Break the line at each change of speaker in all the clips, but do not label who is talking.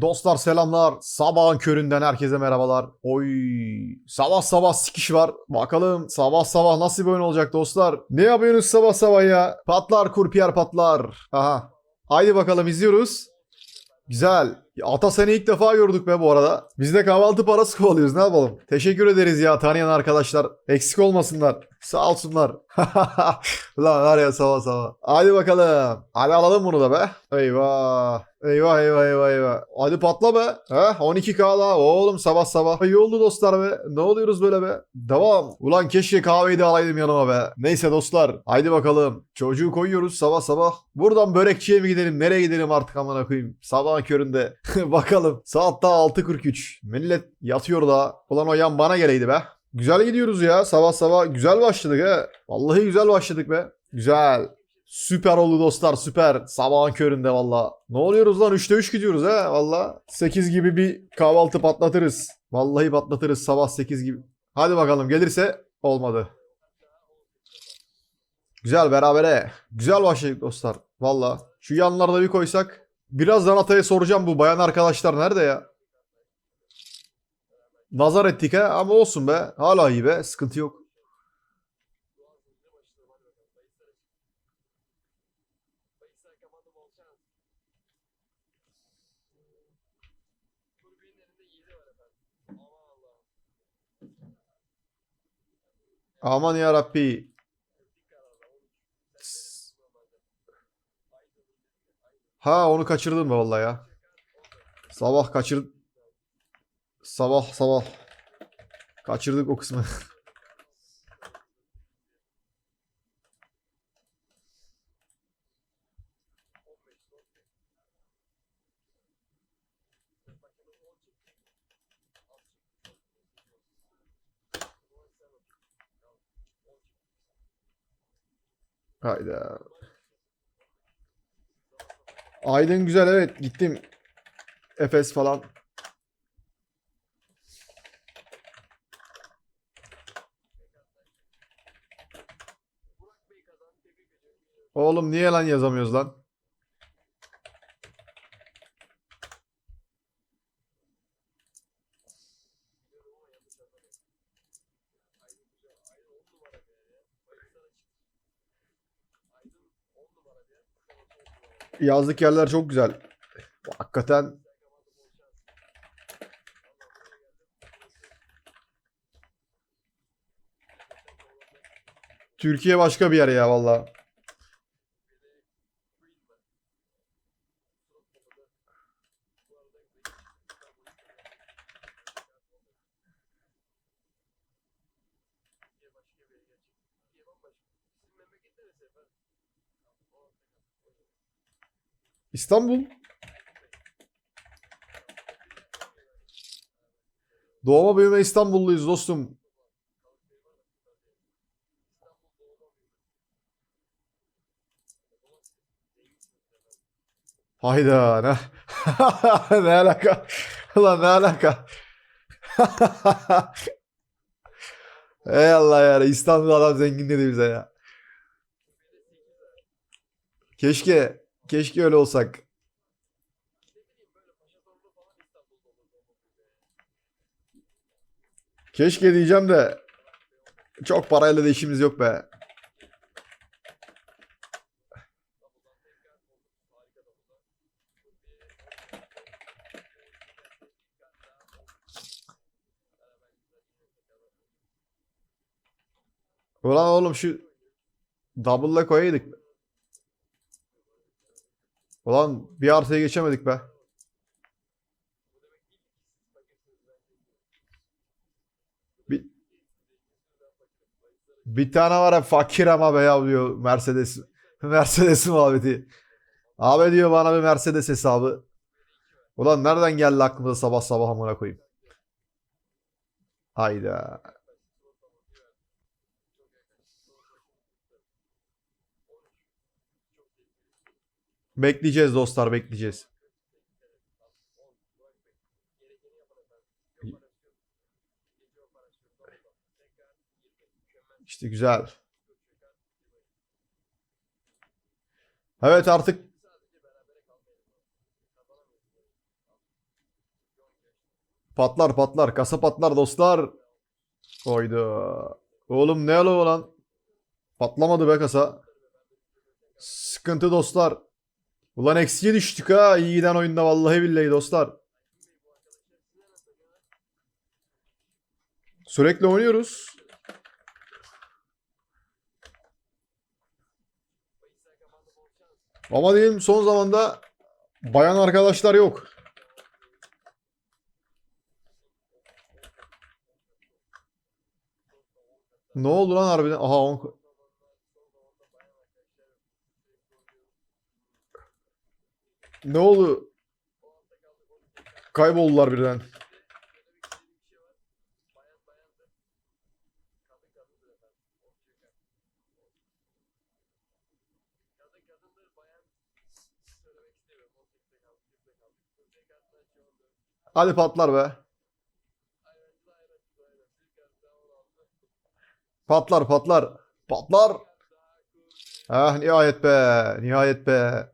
Dostlar selamlar. Sabahın köründen herkese merhabalar. Oy. Sabah sabah sikiş var. Bakalım sabah sabah nasıl bir oyun olacak dostlar. Ne yapıyorsunuz sabah sabah ya? Patlar kurpiyer patlar. Aha. Haydi bakalım izliyoruz. Güzel. Ata seni ilk defa gördük be bu arada. Biz de kahvaltı parası kovalıyoruz ne yapalım. Teşekkür ederiz ya tanıyan arkadaşlar. Eksik olmasınlar. Sağ olsunlar. Lan var ya sabah sabah. Hadi bakalım. Hadi alalım bunu da be. Eyvah. Eyvah eyvah eyvah eyvah. Hadi patla be. He 12k daha. Oğlum sabah sabah. İyi oldu dostlar be. Ne oluyoruz böyle be? Devam. Ulan keşke kahveyi de alaydım yanıma be. Neyse dostlar. Haydi bakalım. Çocuğu koyuyoruz sabah sabah. Buradan börekçiye mi gidelim? Nereye gidelim artık amına koyayım? Sabahın köründe. bakalım. Saat daha 6.43. Millet yatıyor da. Ulan o yan bana geleydi be. Güzel gidiyoruz ya. Sabah sabah güzel başladık he. Vallahi güzel başladık be. Güzel. Süper oldu dostlar süper. Sabahın köründe valla. Ne oluyoruz lan 3'te 3 gidiyoruz he valla. 8 gibi bir kahvaltı patlatırız. Vallahi patlatırız sabah 8 gibi. Hadi bakalım gelirse olmadı. Güzel berabere. Güzel başladık dostlar. Valla. Şu yanlarda bir koysak. Birazdan Atay'a soracağım bu bayan arkadaşlar nerede ya? Nazar ettik ha ama olsun be. Hala iyi be. Sıkıntı yok. Aman ya Rabbi. Ha onu kaçırdım be vallahi ya. Sabah kaçır Sabah sabah kaçırdık o kısmı. Hayda. Aydın güzel evet gittim. Efes falan. Oğlum niye lan yazamıyoruz lan? Yazlık yerler çok güzel. Hakikaten Türkiye başka bir yer ya valla. İstanbul. Doğma büyüme İstanbulluyuz dostum. Hayda ne? ne alaka? Ulan ne alaka? Ey Allah ya İstanbul adam zengin dedi bize ya. Keşke keşke öyle olsak. Keşke diyeceğim de çok parayla da işimiz yok be. Ulan oğlum şu double'la koyaydık. Ulan bir artıya geçemedik be. Bir, bir tane var ya fakir ama be ya diyor Mercedes. Mercedes muhabbeti. Abi diyor bana bir Mercedes hesabı. Ulan nereden geldi aklımıza sabah sabah amına koyayım. Hayda. Bekleyeceğiz dostlar bekleyeceğiz. İşte güzel. Evet artık Patlar patlar. Kasa patlar dostlar. Oydu. Oğlum ne alo lan? Patlamadı be kasa. Sıkıntı dostlar. Ulan eksiye düştük ha. İyi giden oyunda vallahi billahi dostlar. Sürekli oynuyoruz. Ama diyelim son zamanda bayan arkadaşlar yok. Ne oldu lan harbiden? Aha on... Ne oldu? Kayboldular birden. Hadi patlar be. Patlar patlar. Patlar. Ah nihayet be. Nihayet be.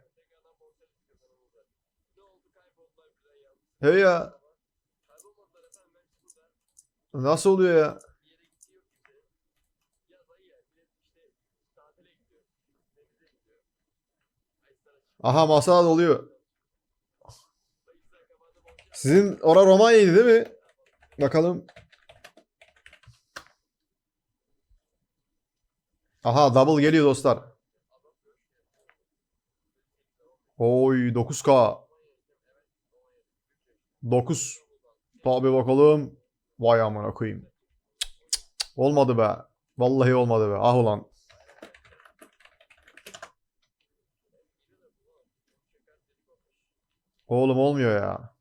Hey ya. Nasıl oluyor ya? Aha masa doluyor. Sizin ora Romanya'ydı değil mi? Bakalım. Aha double geliyor dostlar. Oy 9K. 9. Tabi bakalım. Vay amına koyayım. Olmadı be. Vallahi olmadı be. Ah ulan. Oğlum olmuyor ya.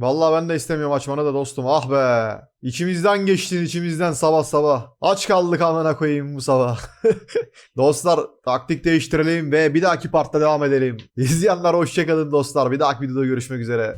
Vallahi ben de istemiyorum açmanı da dostum. Ah be. İçimizden geçtin içimizden sabah sabah. Aç kaldık amına koyayım bu sabah. dostlar taktik değiştirelim ve bir dahaki partta devam edelim. İzleyenler hoşçakalın dostlar. Bir dahaki videoda görüşmek üzere.